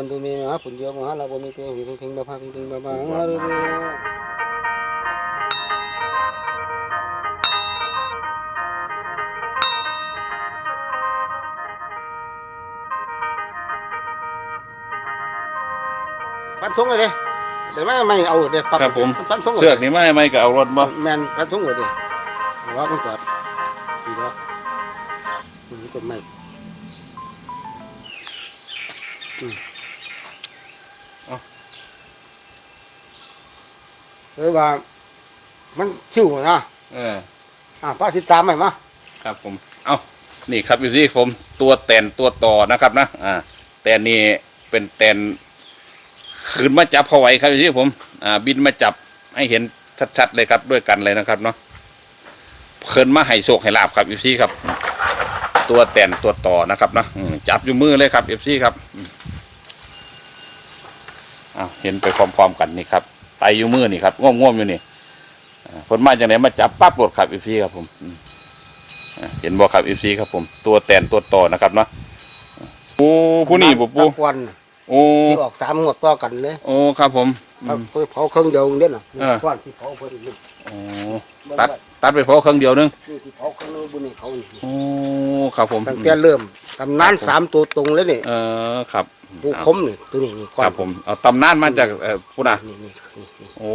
มันตุเมมหาปุญโยมหาลาภมิเตหิเพ่งบาภาเพ่งบาภาฮารุเรปันทงเลยเด้เดี๋ยวไม่ไม่เอาเดี๋ยวปักครับผมปันทงเสือกนี่ไม่ไม่ก็เอารถบ่แมนปันทงเลยเด้ว่ามันจอดดีแล้วนี่ต้นไม้อืม เลยว่า มันชิวนะเออ อ่าป้าติดตามไหมมาครับผม เอานี่ครับอยู่ที่ผม ตัวแตนตัวต่อนะครับนะ อ่า แต่นี่เป็นแตนขืนมาจับเขาไว้ครับอยู่ที่ผม อ่า บินมาจับให้เห็นชัดๆเลยครับด้วยกันเลยนะครับเนาะเคินมาให้โชคให้ลาบครับอยู่ที่ครับ ตัวแตนตัวต่อนะครับเนาะอืมจับอยู่มือเลยครับเอฟซีครับอืมอ้าวเห็นไปพร้อมๆกันนี่ครับ ไตอยู่มือนี่ครับง่วมๆอยู่นี่อ่าคนมาจากไหนมาจับปั๊บรถครับเอฟซีครับผมอืมอะเห็นบ่ครับอีซีครับผม ตัวแตนตัวต่อนะครับเนาะโอ้ผู้นี่บ่ปูตะกวันโอ้ที่ออกสามงวดต่อกันเลยโอ้ครับผมอืเขามเพิ่นเผาเครื่องเดียวเด่นน่ะเออก้อนที่เผาเพิ่นนี่โอ้ตัดตัดไปพอเครื่องเดียวนึงนี่ที่เผาเครื่องนึงบุญนี่เขานี่โอ้ครับผมตั้งแต่เริ่มตำนานสามตัวตรงเลยนี่เออครับผู้คมนี่ตัวนี้นี่ก้คอนรับผมเอาตำนานมาจากเอ่อผู้น่ะนี่นี่นี่นี่ โอ้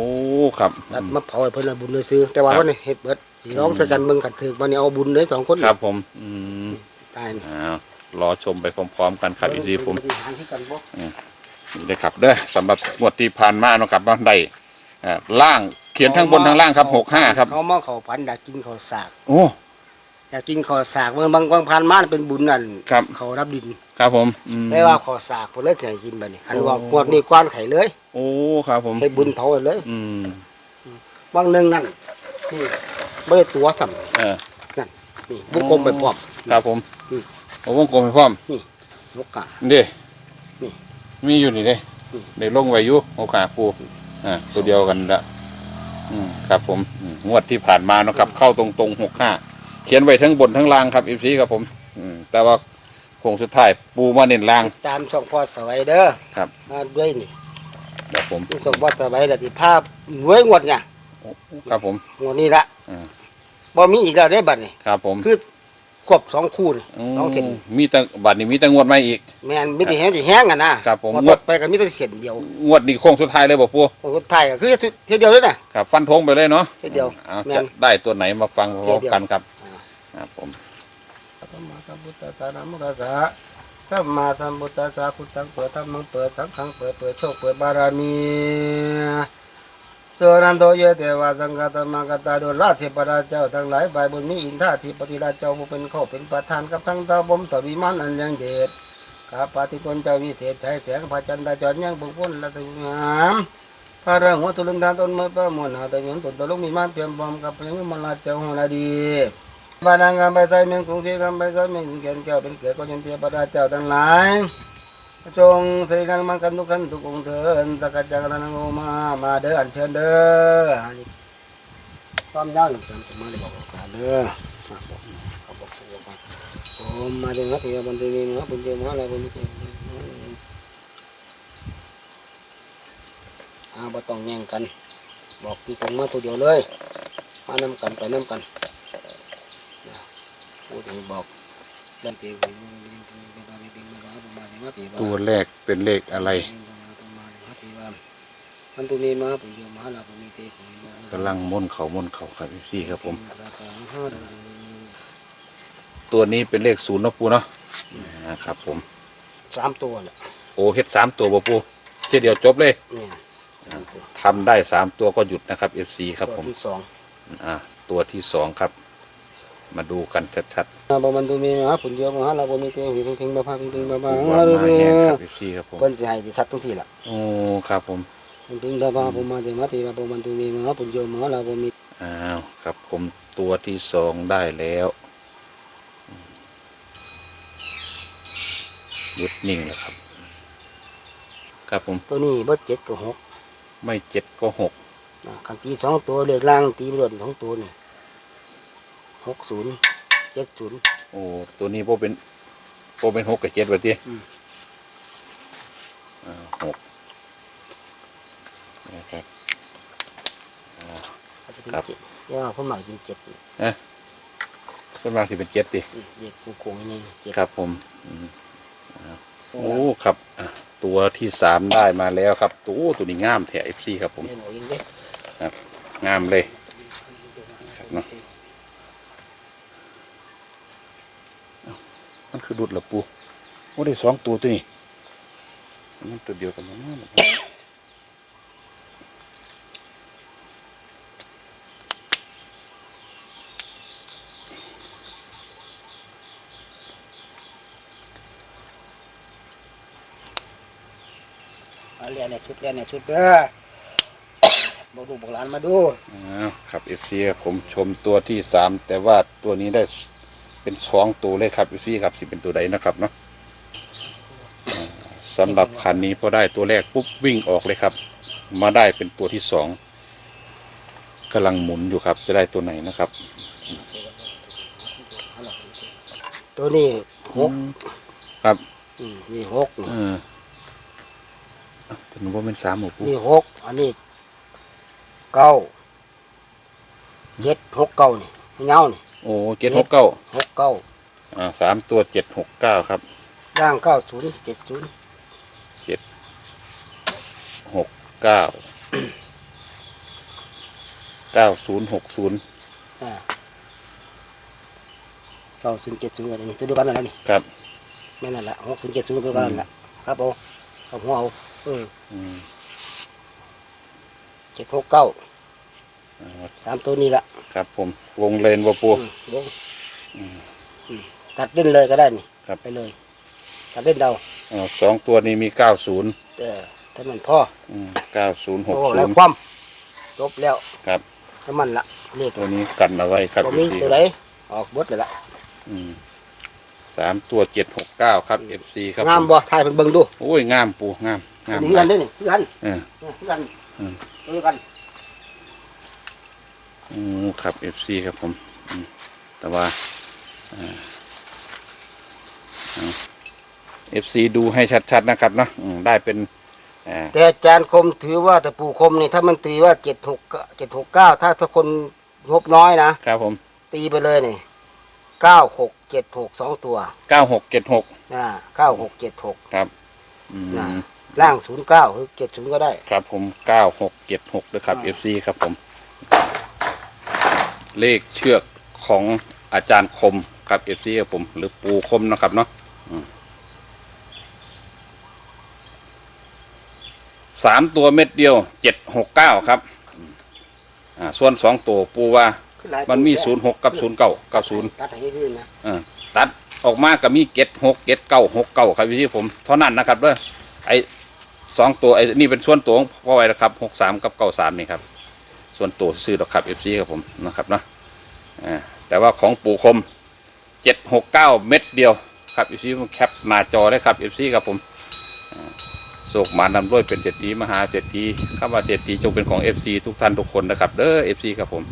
ครับ ตัดมาเผาให้เพิ่นละบุญเลยซื้อ แต่ว่าครับ วันนี้เฮ็ดเบิดสิร้องสะกันเบิ่งขัดถือวันนี้เอาบุญเลยสองคนครับผมอืมตายนี่อ้าวรอชมไปพร้อมๆกันครับอีซีผมปฏิหารให้กันบ่นี่เลยครับเด้อสำหรับงวดที่ผ่านมาเนาะครับเนาะได้อ่าล่างเขียนทั้งบนทั้งล่างครับหกห้าครับ เขามาเขาพันอยากกินข้าวสากโอ้ อยากกินข้าวสากเมื่อบางบางพันมาเป็นบุญนั่นครับ เขารับดินครับผมอืมได้ว่าข้าวสากเพิ่นเลยสิให้กินบัดนี้คันว่าโอ้ กวดนี่กว้านไข่เลยโอ้ครับผมให้บุญเผาไว้เลยอืมบางหนึงนั่นนี่บ่ได้ตัวซ้ํเออนี่บุกกลมไปพร้อม ครับผมอืม โอ้วงกลมให้พร้อมนกกาเด้นี่มีอยู่นี่เด้อืม ได้ลงไว้อยู่โอกาปูอ่าตัวเดียวกันละอืมครับผมอืมงวดที่ผ่านมาเนาะครับ เข้าตรงตรงหกห้า เขียนไว้ทั้งบนทั้งล่างครับอีซีครับผมอืมแต่ว่าโค้งสุดท้ายปูมาเน้นล่าง ตามช่องพ่อสวัยเด้อครับ มาด้วยนี่ครับผมที่ช่องพ่อสวัยแล้วที่ภาพรวยงวดเนี่ยครับผม งวดนี้ละอ่า บ่มีอีกแล้วได้บัดนี้ครับผมคือครบสองคู่นี่มสองเส้นมีแต่บัตรนี้มีแต่งวดใหม่อีก แม่นมีแต่แห้งที่แห้งอะนะครับผมหมดไปก็มีแต่เส้นเดียวงวดนี้โค้งสุดท้ายเลยบอกปูคนไทยก็คือเทียวเดียวเลยนะ ครับ ฟันธงไปเลยเนาะเทียวเดียวเอาแม่น จะได้ตัวไหนมาฟังพร้อมกันครับอ่า ครับผมสัมมาสัมพุทธัสสะนะโมตัสสะสัมมาสัมพุทธัสสะพุทธังเปิดธรรมังเปิดสังฆังเปิดเปิดโชคเปิดบารมีส่วนนันโตเยเทวาสังฆตมังกตาโดราชเทพราชเจ้าทั้งหลายบบุญมีอินทาธิปติราชเจ้าผู้เป็นข้าเป็นประธานกับทั้งตาบมสวิมานอันยังเดชข้าปฏิกลเจ้าวิเศษใช้แสงพระจันทร์จรยังบุญพ้นละตุงามพระเรื่องหัวตุลึงทานต้นไม้ประมวลหาตะเงินตุนตะลุกมีมานเตรียมบอมกับยังมันลาเจ้าหัวละดี บานางามไปใส่เมืองกรุงเทพกำไปใส่เมืองเกียนแก้วเป็นเกียรติก็ยันเทียบราเจ้าทั้งหลายจงสิรินังมังกันทุกขันทุกองเถินตะกัจจังนังโอมามาเด้ออันเชิญเด้ออันนี้ความยาวอยู่สามสมาได้บอกกันเด้อมาบอกเขาบอกตัวมาโอ้มาเด้อนะที่บันทึกนี้นะบุญเดียวมาแล้วบุญเดียวอ่าบ่ต้องแย่งกัน บอกที่ตรงมาตัวเดียวเลย มานำกันไปนำกัน พูดถึงบอกตัวแรกเป็นเลขอะไรมันตุมีมาปุญญมาลาปุมีเต้กำลังม่นเขาม่นเขาครับพี่ครับผม ตัวนี้เป็นเลขศูนย์นะปูเนาะนะครับผมสามตัวแหละโอ้เฮ็ดสามตัวบ่ปูเทีเดียวจบเลยทำได้สามตัวก็หยุดนะครับ FC ครับตัวผมที่สองอ่าตัวที่สองครับ มาดูกันชัดบมันตุมีมาปุญญมาลาปุมีเตหิเพ่งบาภาเพ่งบาๆภาปูว่ามาแห้งครับ FC ครับผมเพิ่นสิให้ที่สัตว์ทั้งที่ล่ะโอ้ครับผมเพ่งบาภาปุมาเตมาติบาปุมันตุมีมาปุญญมาลาปุมีอ้าวครับผมตัวที่สองได้แล้วหยุดนิ่งแล้วครับ ครับผมตัวนี้เบิดเจ็ดกับหกไม่เจ็ดก็หกนะคันตีสองตัวเลขล่างตีบรวดสองตัวนี่ หกศูนย์เจ็ดศูนย์ โอ้ตัวนี้โบเป็นโบเป็นหกกับเจ็ดแบบที่อืม อ่าหกนะครับ อาจจะเป็นครับ เจ็ดเนี่ยผมหมายถึงเจ็ดส่วนมากสิเป็นเจ็ดดิอืมเด็กกูโกงนี่เจ็ดครับผมอืมอ่าโอ้ครับอะตัวที่สามได้มาแล้วครับตัวตัวนี้งามแถเอฟซีครับผมเล่นเอาเองเด้งามเลยครับเนาะเอ้ามัน คือดุดเหรอปูโอ้ได้สองตัวตัวนี้มันตัวเดียวกันมั้งเอาเรียนในชุดเรียนในชุดเด้อบอกลูกบอกหลานมาดูอ้าวครับเอฟซีผมชมตัวที่สามแต่ว่าตัวนี้ได้ เป็นสองตัวเลยครับเอฟซีครับสิเป็นตัวใดนะครับเนาะอ่าสำหรับคันนี้พอได้ตัวแรกปุ๊บวิ่งออกเลยครับ มาได้เป็นตัวที่สองกำลังหมุนอยู่ครับ จะได้ตัวไหนนะครับ ตัวนี้หกครับอืมนี่หกเอออะเป็นว่าเป็นสามหมูปูนี่หกอันนี้เก้าเจ็ดหกเก้านี่เงานี่ โอ้เจ็ดหกเก้าหกเก้าอ่าสามตัวเจ็ดหกเก้าครับย่างเก้าศูนย์เจ็ดศูนย์หกเก้าเก้าศูนย์หกศูนย์อ่าเก้าศูนย์เจ็ดศูนย์อะไรนี่ตัวเดียวกันนั่นแหละนี่ครับแม่นั่นแหละหกศูนย์เจ็ดศูนย์ตัวเดียวกันนั่นแหละครับผมเอาหัวเอาเอออืม เจ็ดหกเก้าอ่า สามตัวนี้ละครับผม วงเลนวัวปูอืมลงอืมตัดเล่นเลยก็ได้นี่ครับไปเลย ตัดเล่นเดาอ่าสองตัวนี้มีเก้าศูนย์เออถ้ามันพ่อเก้าศูนย์หกโอ้ศูแล้วนย์ความจบแล้วครับถ้ามันละเลขตัวนี้กันเอาไว้ครับบ่มี FC ตัวไหนออกเบดเลยละอืมสามตัวเจ็ดหกเก้าครับ FC ครับงามผบ่ถ่ายเพิ่นเบิ่งดูโอ้ยงามปูงามงามนี่กันเด้อนี่คือกันเออคือกัน อืมคือกันอืมครับ FC ครับผมอืมแต่ว่าเอฟซีดูให้ชัดๆนะครับเนาะอืมได้เป็นอ่าแต่อาจารย์คมถือว่าแต่ปู่คมนี่ถ้ามันตีว่าเจ็ดหกเจ็ดหกเก้าถ้าถ้าคนงบน้อยนะครับผม ตีไปเลยนี่เก้าหกเจ็ดหกสองตัวเก้าหกเจ็ดหกอ่าเก้าหกเจ็ดหกครับอืมน่ะล่างศูนย์เก้าคือเจ็ดศูนย์ก็ได้ ครับผมเก้าหกเจ็ดหกนะครับอ่า FC ครับผม เลขเชือกของอาจารย์คมครับ FC ครับผม หรือปูคมนะครับเนาะอืมสามตัวเม็ดเดียวเจ็ดหกเก้าครับอืมอ่าส่วนสองตัวปูว่าคือหลายมันมีตัวศูนย์หกกับศูนย์เก้าเก้าศูนย์ตัดให้ซื่อๆนะอ่าตัดออกมาก็มีเก็ดหกเก็ดเก้าหกเก้าครับพี่ผมเท่านั้นนะครับเด้อไอ้สองตัวไอ้นี่เป็นส่วนตัวของพ่อไว้นะครับหกสามกับเก้าสามนี่ครับ ส่วนตัวซื้อหรอกขับเอฟซีครับผมนะครับเนาะแต่ว่าของปู่คมเจ็ดหกเก้าเม็ดเดียวครับเอฟซีผมแคปหน้าจอได้ครับเอฟซีครับผมโศกหมานำด้วยเป็นเศรษฐีมหาเศรษฐีคำว่าเศรษฐีจงเป็นของเอฟซีทุกท่านทุกคนนะครับเด้อเอฟซีครับผม